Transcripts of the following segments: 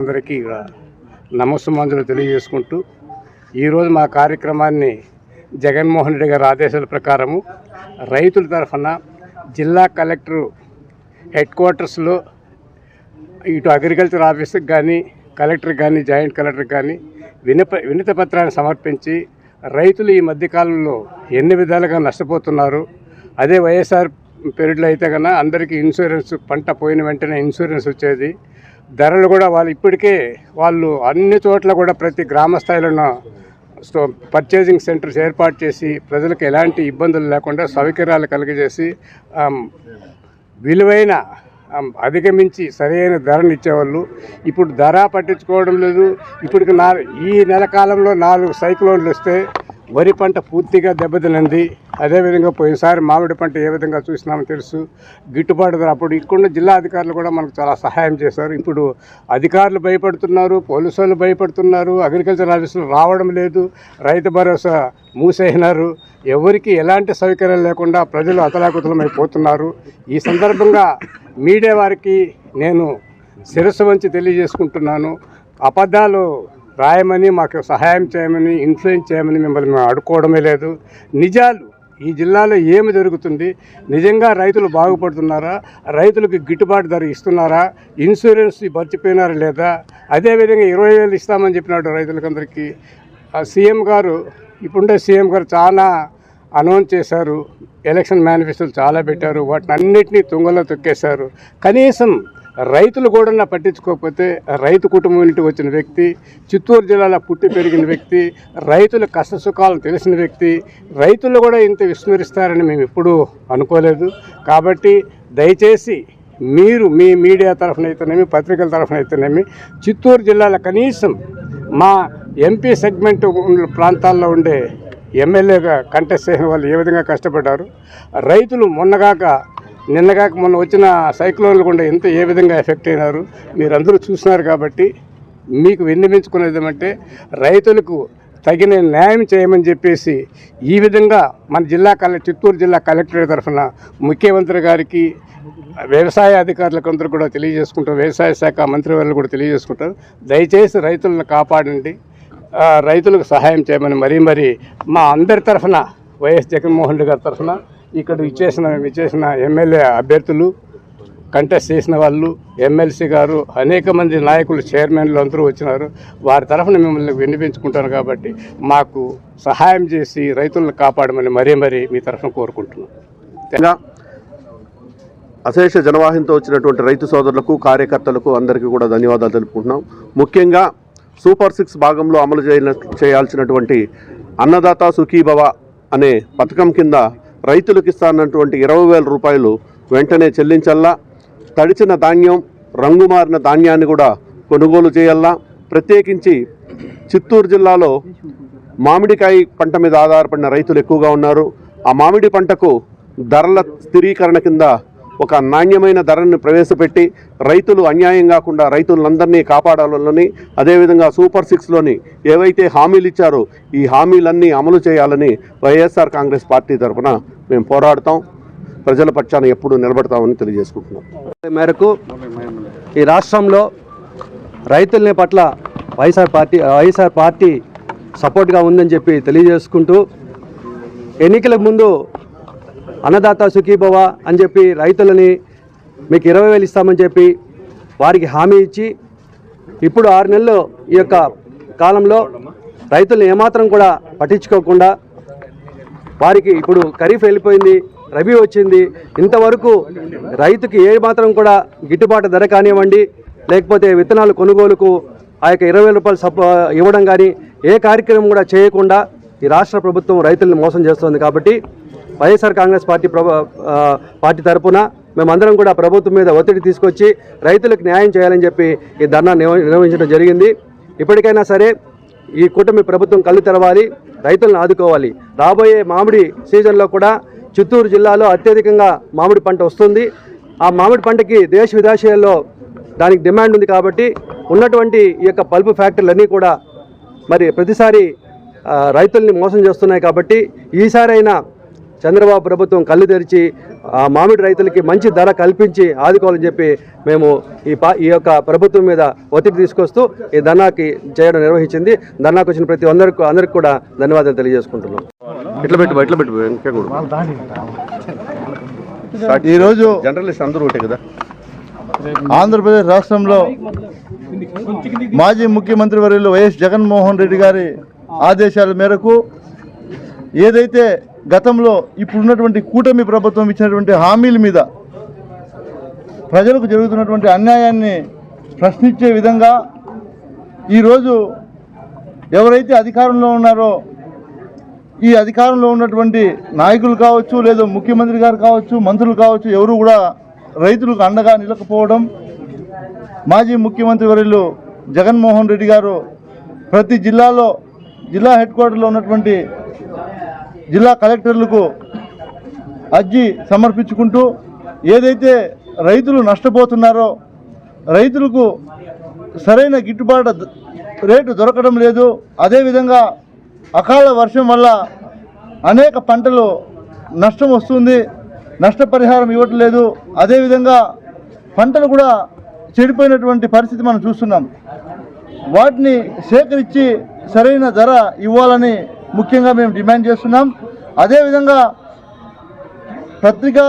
అందరికీ నమస్సుమంజలు తెలియజేసుకుంటూ ఈరోజు మా కార్యక్రమాన్ని జగన్మోహన్ రెడ్డి గారి ఆదేశాల ప్రకారము రైతుల తరఫున జిల్లా కలెక్టర్ హెడ్ క్వార్టర్స్లో ఇటు అగ్రికల్చర్ ఆఫీస్కి కానీ కలెక్టర్ కానీ జాయింట్ కలెక్టర్ కానీ వినప వినతి పత్రాన్ని సమర్పించి రైతులు ఈ మధ్యకాలంలో ఎన్ని విధాలుగా నష్టపోతున్నారు అదే వైఎస్ఆర్ పీరియడ్లో అయితే కన్నా అందరికీ ఇన్సూరెన్స్ పంట పోయిన వెంటనే ఇన్సూరెన్స్ వచ్చేది ధరలు కూడా వాళ్ళు ఇప్పటికే వాళ్ళు అన్ని చోట్ల కూడా ప్రతి గ్రామ స్థాయిలో పర్చేసింగ్ సెంటర్స్ ఏర్పాటు చేసి ప్రజలకు ఎలాంటి ఇబ్బందులు లేకుండా సౌకర్యాలు కలిగజేసి um, విలువైన um, అధిగమించి సరైన ధరను ఇచ్చేవాళ్ళు. ఇప్పుడు ధర పట్టించుకోవడం లేదు. ఇప్పటికి నా ఈ నెల కాలంలో నాలుగు సైక్లోన్లు వస్తే వరి పంట పూర్తిగా దెబ్బతినింది. అదేవిధంగా పోయినసారి మామిడి పంట ఏ విధంగా చూసినామో తెలుసు. గిట్టుబాటు ధర అప్పుడు ఇక్కడున్న జిల్లా అధికారులు కూడా మనకు చాలా సహాయం చేశారు. ఇప్పుడు అధికారులు భయపడుతున్నారు పోలీసు భయపడుతున్నారు అగ్రికల్చర్ ఆఫీసులు రావడం లేదు రైతు భరోసా మూసేసినారు ఎవరికి ఎలాంటి సౌకర్యాలు లేకుండా ప్రజలు అతలాకుతలమైపోతున్నారు. ఈ సందర్భంగా మీడియా వారికి నేను శిరస్సు వంచి తెలియజేసుకుంటున్నాను. అబద్ధాలు రాయమని మాకు సహాయం చేయమని ఇన్ఫ్లుయెన్స్ చేయమని మిమ్మల్ని మేము అడుకోవడమే లేదు. నిజాలు ఈ జిల్లాలో ఏమి జరుగుతుంది? నిజంగా రైతులు బాగుపడుతున్నారా? రైతులకు గిట్టుబాటు ధర ఇస్తున్నారా? ఇన్సూరెన్స్ మర్చిపోయినారా లేదా? అదేవిధంగా ఇరవై వేలు ఇస్తామని చెప్పినాడు రైతులకందరికీ. ఆ సీఎం గారు ఇప్పుడుండే సీఎం గారు చాలా అనౌన్స్ చేశారు. ఎలక్షన్ మేనిఫెస్టోలు చాలా పెట్టారు. వాటిని అన్నింటినీ తుంగలో తొక్కేశారు. కనీసం రైతులు కూడా పట్టించుకోకపోతే రైతు కుటుంబం నుండి వచ్చిన వ్యక్తి చిత్తూరు జిల్లాలో పుట్టి పెరిగిన వ్యక్తి రైతుల కష్టసుఖాలను తెలిసిన వ్యక్తి రైతులు కూడా ఇంత విస్మరిస్తారని మేము ఎప్పుడూ అనుకోలేదు. కాబట్టి దయచేసి మీరు మీ మీడియా తరఫున అయితేనేమి పత్రికల తరఫున అయితేనేమి చిత్తూరు జిల్లాలో కనీసం మా ఎంపీ సెగ్మెంట్ ఉన్న ప్రాంతాల్లో ఉండే ఎమ్మెల్యేగా కంటెస్ట్ చేసిన వాళ్ళు ఏ విధంగా కష్టపడ్డారు రైతులు మొన్నగాక నిన్నగాక మొన్న వచ్చిన సైక్లోన్లు కూడా ఎంత ఏ విధంగా ఎఫెక్ట్ అయినారు మీరందరూ చూసినారు కాబట్టి మీకు విన్నవించుకునేది ఏమంటే రైతులకు తగిన న్యాయం చేయమని చెప్పేసి ఈ విధంగా మన జిల్లా కలెక్టర్ చిత్తూరు జిల్లా కలెక్టర్ తరఫున ముఖ్యమంత్రి గారికి వ్యవసాయ అధికారులకు అందరూ కూడా తెలియజేసుకుంటారు వ్యవసాయ శాఖ మంత్రి వాళ్ళు కూడా తెలియజేసుకుంటారు దయచేసి రైతులను కాపాడండి. రైతులకు సహాయం చేయమని మరీ మరీ మా అందరి తరఫున వైఎస్ జగన్మోహన్ రెడ్డి గారి తరఫున ఇక్కడ ఇచ్చేసిన ఇచ్చేసిన ఎమ్మెల్యే అభ్యర్థులు కంటెస్ట్ చేసిన వాళ్ళు ఎమ్మెల్సీ గారు అనేక మంది నాయకులు చైర్మన్లు అందరూ వచ్చినారు. వారి తరఫున మిమ్మల్ని వినిపించుకుంటాను కాబట్టి మాకు సహాయం చేసి రైతులను కాపాడమని మరీ మరీ మీ తరఫున కోరుకుంటున్నాం. అశేష జనవాహింతో వచ్చినటువంటి రైతు సోదరులకు కార్యకర్తలకు అందరికీ కూడా ధన్యవాదాలు తెలుపుకుంటున్నాం. ముఖ్యంగా సూపర్ సిక్స్ భాగంలో అమలు చేయాల్సినటువంటి అన్నదాత సుఖీభవ అనే పథకం కింద రైతులకు ఇస్తానటువంటి ఇరవై వేల రూపాయలు వెంటనే చెల్లించల్లా. తడిచిన ధాన్యం రంగు మారిన ధాన్యాన్ని కూడా కొనుగోలు చేయాలా ప్రత్యేకించి చిత్తూరు జిల్లాలో మామిడికాయ పంట మీద ఆధారపడిన రైతులు ఎక్కువగా ఉన్నారు. ఆ మామిడి పంటకు ధరల స్థిరీకరణ కింద ఒక నాణ్యమైన ధరను ప్రవేశపెట్టి రైతులు అన్యాయం కాకుండా రైతులందరినీ కాపాడాలని అదేవిధంగా సూపర్ సిక్స్లోని ఏవైతే హామీలు ఇచ్చారో ఈ హామీలన్నీ అమలు చేయాలని వైఎస్ఆర్ కాంగ్రెస్ పార్టీ తరఫున మేము పోరాడతాం. ప్రజల పక్షాన ఎప్పుడు నిలబడతామని తెలియజేసుకుంటున్నాం. మేరకు ఈ రాష్ట్రంలో రైతులని పట్ల వైఎస్ఆర్ పార్టీ వైఎస్ఆర్ పార్టీ సపోర్ట్గా ఉందని చెప్పి తెలియజేసుకుంటూ ఎన్నికలకు ముందు అన్నదాత సుఖీభవ అని చెప్పి రైతులని మీకు ఇరవై వేలు ఇస్తామని చెప్పి వారికి హామీ ఇచ్చి ఇప్పుడు ఆరు నెలలు ఈ యొక్క కాలంలో రైతులను ఏమాత్రం కూడా పట్టించుకోకుండా వారికి ఇప్పుడు ఖరీఫ్ వెళ్ళిపోయింది రబీ వచ్చింది. ఇంతవరకు రైతుకి ఏ మాత్రం కూడా గిట్టుబాటు ధర కానివ్వండి లేకపోతే విత్తనాలు కొనుగోలుకు ఆ యొక్క ఇరవై వేల రూపాయలు సపో ఇవ్వడం కానీ ఏ కార్యక్రమం కూడా చేయకుండా ఈ రాష్ట్ర ప్రభుత్వం రైతులను మోసం చేస్తోంది కాబట్టి వైఎస్ఆర్ కాంగ్రెస్ పార్టీ పార్టీ తరపున మేమందరం కూడా ప్రభుత్వం మీద ఒత్తిడి తీసుకొచ్చి రైతులకు న్యాయం చేయాలని చెప్పి ఈ ధర్నా నిర్వహించడం జరిగింది. ఇప్పటికైనా సరే ఈ కూటమి ప్రభుత్వం కళ్ళు తెరవాలి రైతులను ఆదుకోవాలి. రాబోయే మామిడి సీజన్లో కూడా చిత్తూరు జిల్లాలో అత్యధికంగా మామిడి పంట వస్తుంది. ఆ మామిడి పంటకి దేశ విదేశాల్లో దానికి డిమాండ్ ఉంది కాబట్టి ఉన్నటువంటి ఈ యొక్క పల్పు ఫ్యాక్టరీలన్నీ కూడా మరి ప్రతిసారి రైతుల్ని మోసం చేస్తున్నాయి కాబట్టి ఈసారైనా చంద్రబాబు ప్రభుత్వం కళ్ళు తెరిచి ఆ మామిడి రైతులకి మంచి ధర కల్పించి ఆదుకోవాలని చెప్పి మేము ఈ పా ఈ యొక్క ప్రభుత్వం మీద ఒత్తిడి తీసుకొస్తూ ఈ ధర్నాకి చేయడం నిర్వహించింది. ధర్నాకు వచ్చిన ప్రతి అందరికి అందరికి కూడా ధన్యవాదాలు తెలియజేసుకుంటున్నాం. ఇట్లా పెట్టు ఇట్లా పెట్టు ఇంకా కూడా ఈరోజు జర్నలిస్ట్ అందరూ ఒకటే కదా? ఆంధ్రప్రదేశ్ రాష్ట్రంలో మాజీ ముఖ్యమంత్రి వర్యులు వైఎస్ జగన్మోహన్ రెడ్డి గారి ఆదేశాల మేరకు ఏదైతే గతంలో ఇప్పుడున్నటువంటి కూటమి ప్రభుత్వం ఇచ్చినటువంటి హామీల మీద ప్రజలకు జరుగుతున్నటువంటి అన్యాయాన్ని ప్రశ్నించే విధంగా ఈరోజు ఎవరైతే అధికారంలో ఉన్నారో ఈ అధికారంలో ఉన్నటువంటి నాయకులు కావచ్చు లేదా ముఖ్యమంత్రి గారు కావచ్చు మంత్రులు కావచ్చు ఎవరు కూడా రైతులకు అండగా నిలకపోవడం మాజీ ముఖ్యమంత్రి వర్యులు జగన్మోహన్ రెడ్డి గారు ప్రతి జిల్లాలో జిల్లా హెడ్ క్వార్టర్లో ఉన్నటువంటి జిల్లా కలెక్టర్లకు అర్జీ సమర్పించుకుంటూ ఏదైతే రైతులు నష్టపోతున్నారో రైతులకు సరైన గిట్టుబాటు రేటు దొరకడం లేదు. అదేవిధంగా అకాల వర్షం వల్ల అనేక పంటలు నష్టం వస్తుంది. నష్టపరిహారం ఇవ్వట్లేదు. అదేవిధంగా పంటలు కూడా చెడిపోయినటువంటి పరిస్థితి మనం చూస్తున్నాం. వాటిని సేకరించి సరైన ధర ఇవ్వాలని ముఖ్యంగా మేము డిమాండ్ చేస్తున్నాం. అదేవిధంగా పత్రికా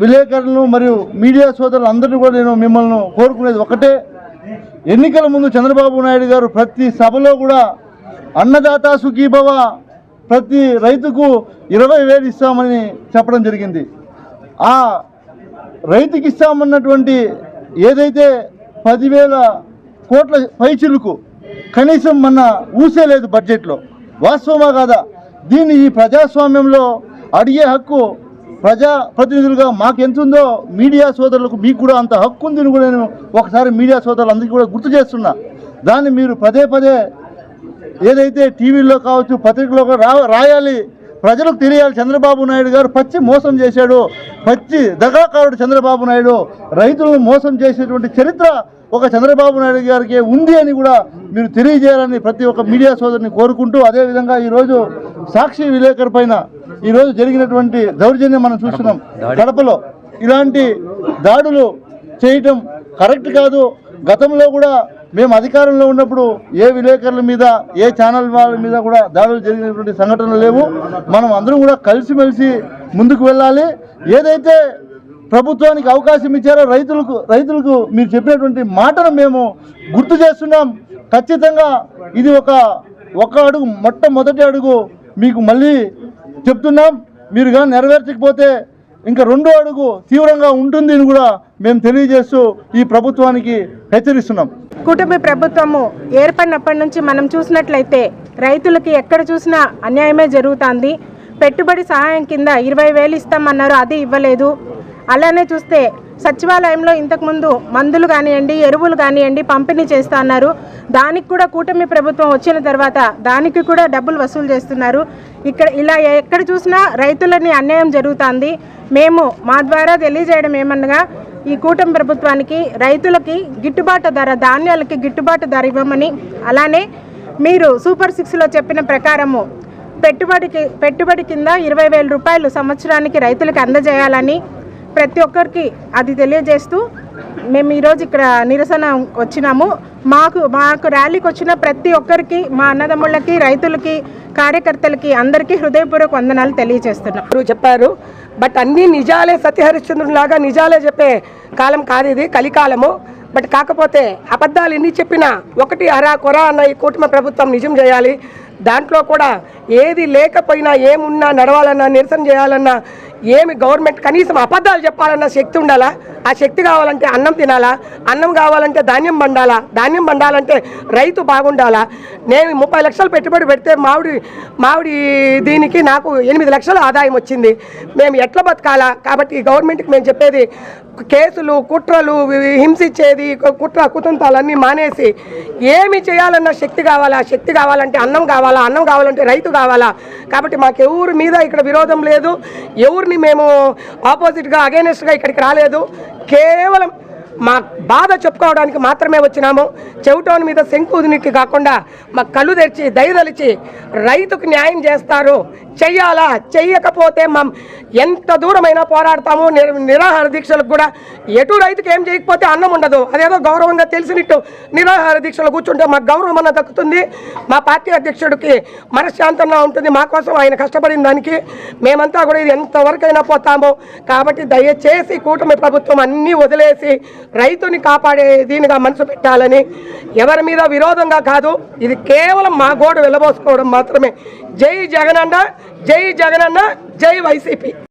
విలేకరులను మరియు మీడియా సోదరులు అందరినీ కూడా నేను మిమ్మల్ని కోరుకునేది ఒకటే. ఎన్నికల ముందు చంద్రబాబు నాయుడు గారు ప్రతి సభలో కూడా అన్నదాత సుఖీభవ ప్రతి రైతుకు ఇరవై వేలు ఇస్తామని చెప్పడం జరిగింది. ఆ రైతుకి ఇస్తామన్నటువంటి ఏదైతే పదివేల కోట్ల పైచిలుకు కనీసం మన ఊసే లేదు బడ్జెట్లో. వాస్తవమా కాదా? దీన్ని ఈ ప్రజాస్వామ్యంలో అడిగే హక్కు ప్రజా ప్రతినిధులుగా మాకు ఎంత ఉందో మీడియా సోదరులకు మీకు కూడా అంత హక్కు ఉందని కూడా నేను ఒకసారి మీడియా సోదరులందరికీ కూడా గుర్తు చేస్తున్నా. దాన్ని మీరు పదే పదే ఏదైతే టీవీల్లో కావచ్చు పత్రికలో రా రాయాలి. ప్రజలకు తెలియాలి. చంద్రబాబు నాయుడు గారు పచ్చి మోసం చేశాడు. పచ్చి దగాకారుడు చంద్రబాబు నాయుడు రైతులను మోసం చేసేటువంటి చరిత్ర ఒక చంద్రబాబు నాయుడు గారికి ఉంది అని కూడా మీరు తెలియజేయాలని ప్రతి ఒక్క మీడియా సోదరుని కోరుకుంటూ అదేవిధంగా ఈరోజు సాక్షి విలేకరు పైన ఈరోజు జరిగినటువంటి దౌర్జన్యం మనం చూస్తున్నాం. కడపలో ఇలాంటి దాడులు చేయటం కరెక్ట్ కాదు. గతంలో కూడా మేము అధికారంలో ఉన్నప్పుడు ఏ విలేకరుల మీద ఏ ఛానల్ వాళ్ళ మీద కూడా దాడులు జరిగినటువంటి సంఘటనలు లేవు. మనం అందరం కూడా కలిసిమెలిసి ముందుకు వెళ్ళాలి. ఏదైతే ప్రభుత్వానికి అవకాశం ఇచ్చారో రైతులకు రైతులకు మీరు చెప్పినటువంటి మాటను మేము గుర్తు చేస్తున్నాం. ఖచ్చితంగా ఇది ఒక ఒక అడుగు మొట్టమొదటి అడుగు మీకు మళ్ళీ చెప్తున్నాం. మీరు కానీ నెరవేర్చకపోతే ఇంకా రెండో అడుగు తీవ్రంగా ఉంటుంది అని కూడా మేము తెలియజేస్తూ ఈ ప్రభుత్వానికి హెచ్చరిస్తున్నాం. కూటమి ప్రభుత్వము ఏర్పడినప్పటి నుంచి మనం చూసినట్లయితే రైతులకి ఎక్కడ చూసినా అన్యాయమే జరుగుతుంది. పెట్టుబడి సహాయం కింద ఇరవై వేలు ఇస్తామన్నారు అది ఇవ్వలేదు. అలానే చూస్తే సచివాలయంలో ఇంతకుముందు మందులు కానివ్వండి ఎరువులు కానివ్వండి పంపిణీ చేస్తా అన్నారు. దానికి కూడా కూటమి ప్రభుత్వం వచ్చిన తర్వాత దానికి కూడా డబ్బులు వసూలు చేస్తున్నారు. ఇక్కడ ఇలా ఎక్కడ చూసినా రైతులని అన్యాయం జరుగుతుంది. మేము మా ద్వారా తెలియజేయడం ఏమనగా ఈ కూటమి ప్రభుత్వానికి రైతులకి గిట్టుబాటు ధర ధాన్యాలకి గిట్టుబాటు ధర ఇవ్వమని అలానే మీరు సూపర్ సిక్స్లో చెప్పిన ప్రకారము పెట్టుబడికి పెట్టుబడి కింద ఇరవై వేల రూపాయలు సంవత్సరానికి రైతులకు అందజేయాలని ప్రతి ఒక్కరికి అది తెలియజేస్తూ మేము ఈరోజు ఇక్కడ నిరసన వచ్చినాము. మాకు మాకు ర్యాలీకి వచ్చిన ప్రతి ఒక్కరికి మా అన్నదమ్ముళ్ళకి రైతులకి కార్యకర్తలకి అందరికీ హృదయపూర్వక వందనాలు తెలియజేస్తున్నాం. చెప్పారు బట్ అన్ని నిజాలే సత్యహరిశ్చంద్రులాగా నిజాలే చెప్పే కాలం కాదు ఇది కలికాలము. బట్ కాకపోతే అబద్ధాలు ఎన్ని చెప్పినా ఒకటి అరా కొరా అన్న ఈ కూటమి ప్రభుత్వం నిజం చేయాలి. దాంట్లో కూడా ఏది లేకపోయినా ఏమున్నా నడవాలన్నా నిరసన చేయాలన్నా ఏమి గవర్నమెంట్ కనీసం అబద్ధాలు చెప్పాలన్న శక్తి ఉండాలా? ఆ శక్తి కావాలంటే అన్నం తినాలా? అన్నం కావాలంటే ధాన్యం పండాలా? ధాన్యం పండాలంటే రైతు బాగుండాలా? నేను ముప్పై లక్షలు పెట్టుబడి పెడితే మామిడి మామిడి దీనికి నాకు ఎనిమిది లక్షలు ఆదాయం వచ్చింది. మేము ఎట్లా బతకాలా? కాబట్టి గవర్నమెంట్కి మేము చెప్పేది కేసులు కుట్రలు హింసించేది కుట్ర కుతంతాలన్నీ మానేసి ఏమి చేయాలన్న శక్తి కావాలా? శక్తి కావాలంటే అన్నం కావాలా? అన్నం కావాలంటే రైతు కావాలా? కాబట్టి మాకు ఎవరి మీద ఇక్కడ విరోధం లేదు. ఎవరిని మేము ఆపోజిట్గా అగేనెస్ట్గా ఇక్కడికి రాలేదు. కేవలం మా బాధ చెప్పుకోవడానికి మాత్రమే వచ్చినాము. చెవిటోని మీద శంకుదినికి కాకుండా మా కళ్ళు తెరిచి దయదలిచి రైతుకు న్యాయం చేస్తారు. చెయ్యాలా? చెయ్యకపోతే మా ఎంత దూరమైనా పోరాడతాము. నిరాహార దీక్షలకు కూడా ఎటు రైతుకు ఏం చేయకపోతే అన్నం ఉండదు. అదేదో గౌరవంగా తెలిసినట్టు నిరాహార దీక్షలు కూర్చుంటే మాకు గౌరవం అన్న దక్కుతుంది. మా పార్టీ అధ్యక్షుడికి మనశ్శాంతంగా ఉంటుంది. మా కోసం ఆయన కష్టపడిన దానికి మేమంతా కూడా ఇది ఎంతవరకైనా పోతాము. కాబట్టి దయచేసి కూటమి ప్రభుత్వం అన్నీ వదిలేసి రైతుని కాపాడే దీనిగా మనసు పెట్టాలని ఎవరి మీద విరోధంగా కాదు ఇది కేవలం మా గోడు వెళ్ళబోసుకోవడం మాత్రమే. జై జగనన్న జై జగనన్న జై వైసీపీ.